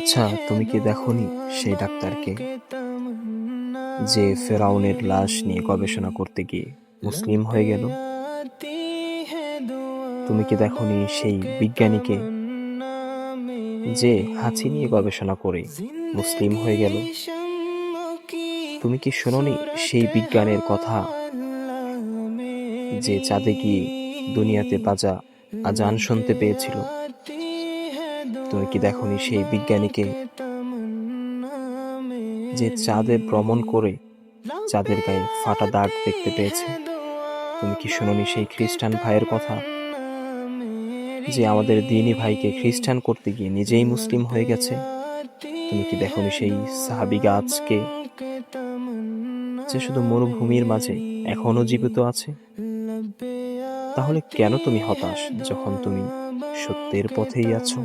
আচ্ছা তুমি কি দেখনি সেই ডাক্তারকে? যে ফেরাউনের লাশ নিয়ে গবেষণা করতে গিয়ে মুসলিম হয়ে গেল? তুমি কি দেখনি সেই বিজ্ঞানীকে? যে হাঁচি নিয়ে গবেষণা করে মুসলিম হয়ে গেল? তুমি কি শোনোনি সেই বিজ্ঞানের কথা? যে চাঁদে গিয়ে দুনিয়াতে বাজা আজান শুনতে পেয়েছিল। তুমি কি দেখনি সেই বিজ্ঞানীকে যে চাঁদে ভ্রমণ করে চাঁদের গায়ে ফাটা দাগ দেখতে পেয়েছে? তুমি কি শোনোনি সেই খ্রিস্টান ভাইয়ের কথা? যে আমাদের দিনী ভাইকে খ্রিস্টান করতে গিয়ে নিজেই মুসলিম হয়ে গেছে? তুমি কি দেখনি সেই সাহাবি গাছকে যে শুধু মরুভূমির মাঝে এখনও জীবিত আছে? তাহলে কেন তুমি হতাশ যখন তুমি সত্যের পথেই আছো?